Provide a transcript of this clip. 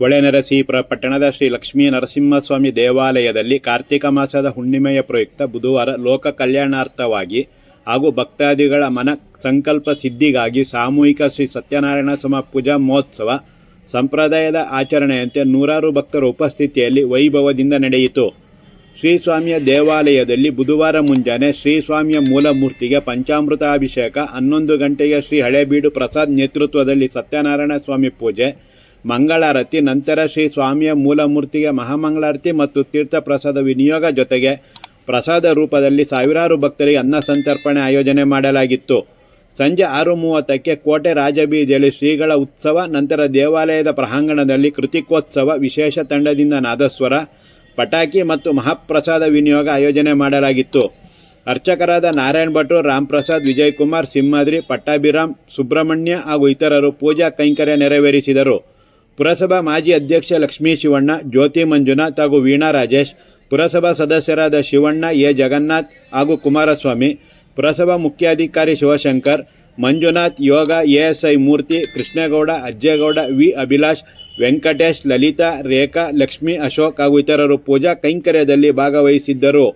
ಹೊಳೆನರಸೀಪುರ ಪಟ್ಟಣದ ಶ್ರೀ ಲಕ್ಷ್ಮೀ ನರಸಿಂಹಸ್ವಾಮಿ ದೇವಾಲಯದಲ್ಲಿ ಕಾರ್ತಿಕ ಮಾಸದ ಹುಣ್ಣಿಮೆಯ ಪ್ರಯುಕ್ತ ಬುಧವಾರ ಲೋಕ ಕಲ್ಯಾಣಾರ್ಥವಾಗಿ ಹಾಗೂ ಭಕ್ತಾದಿಗಳ ಮನ ಸಂಕಲ್ಪ ಸಿದ್ಧಿಗಾಗಿ ಸಾಮೂಹಿಕ ಶ್ರೀ ಸತ್ಯನಾರಾಯಣ ಸಮ ಪೂಜಾ ಮಹೋತ್ಸವ ಸಂಪ್ರದಾಯದ ಆಚರಣೆಯಂತೆ ನೂರಾರು ಭಕ್ತರ ಉಪಸ್ಥಿತಿಯಲ್ಲಿ ವೈಭವದಿಂದ ನಡೆಯಿತು. ಶ್ರೀ ಸ್ವಾಮಿಯ ದೇವಾಲಯದಲ್ಲಿ ಬುಧವಾರ ಮುಂಜಾನೆ ಶ್ರೀ ಸ್ವಾಮಿಯ ಮೂಲ ಮೂರ್ತಿಗೆ ಪಂಚಾಮೃತ ಅಭಿಷೇಕ ಹನ್ನೊಂದು ಗಂಟೆಗೆ ಶ್ರೀ ಹಳೇಬೀಡು ಪ್ರಸಾದ್ ನೇತೃತ್ವದಲ್ಲಿ ಸತ್ಯನಾರಾಯಣ ಸ್ವಾಮಿ ಪೂಜೆ ಮಂಗಳಾರತಿ, ನಂತರ ಶ್ರೀ ಸ್ವಾಮಿಯ ಮೂಲಮೂರ್ತಿಗೆ ಮಹಾಮಂಗಳಾರತಿ ಮತ್ತು ತೀರ್ಥ ಪ್ರಸಾದ ವಿನಿಯೋಗ ಜೊತೆಗೆ ಪ್ರಸಾದ ರೂಪದಲ್ಲಿ ಸಾವಿರಾರು ಭಕ್ತರಿಗೆ ಅನ್ನ ಸಂತರ್ಪಣೆ ಆಯೋಜನೆ ಮಾಡಲಾಗಿತ್ತು. ಸಂಜೆ ಆರು ಮೂವತ್ತಕ್ಕೆ ಕೋಟೆ ರಾಜಬೀದಿಯಲ್ಲಿ ಶ್ರೀಗಳ ಉತ್ಸವ, ನಂತರ ದೇವಾಲಯದ ಪ್ರಾಂಗಣದಲ್ಲಿ ಕೃತಿಕೋತ್ಸವ, ವಿಶೇಷ ತಂಡದಿಂದ ನಾದಸ್ವರ, ಪಟಾಕಿ ಮತ್ತು ಮಹಾಪ್ರಸಾದ ವಿನಿಯೋಗ ಆಯೋಜನೆ ಮಾಡಲಾಗಿತ್ತು. ಅರ್ಚಕರಾದ ನಾರಾಯಣ ಭಟ್ರು ರಾಮ್ ಪ್ರಸಾದ್ ವಿಜಯಕುಮಾರ್ ಸಿಂಹಾದ್ರಿ, ಪಟ್ಟಾಭಿರಾಮ್, ಸುಬ್ರಹ್ಮಣ್ಯ ಹಾಗೂ ಇತರರು ಪೂಜಾ ಕೈಂಕರ್ಯ ನೆರವೇರಿಸಿದರು. ಪುರಸಭಾ ಮಾಜಿ ಅಧ್ಯಕ್ಷ ಲಕ್ಷ್ಮೀ ಶಿವಣ್ಣ, ಜ್ಯೋತಿ ಮಂಜುನಾಥ್ ಹಾಗೂ ವೀಣಾ ರಾಜೇಶ್, ಪುರಸಭಾ ಸದಸ್ಯರಾದ ಶಿವಣ್ಣ ಎ. ಜಗನ್ನಾಥ್ ಹಾಗೂ ಕುಮಾರಸ್ವಾಮಿ, ಪುರಸಭಾ ಮುಖ್ಯಾಧಿಕಾರಿ ಶಿವಶಂಕರ್, ಮಂಜುನಾಥ್ ಯೋಗ, ಎಎಸ್ಐ ಮೂರ್ತಿ, ಕೃಷ್ಣೇಗೌಡ, ಅಜ್ಜೇಗೌಡ, ವಿ. ಅಭಿಲಾಷ್, ವೆಂಕಟೇಶ್, ಲಲಿತಾ, ರೇಖಾ, ಲಕ್ಷ್ಮಿ ಅಶೋಕ್ ಹಾಗೂ ಇತರರು ಪೂಜಾ ಕೈಂಕರ್ಯದಲ್ಲಿ ಭಾಗವಹಿಸಿದ್ದರು.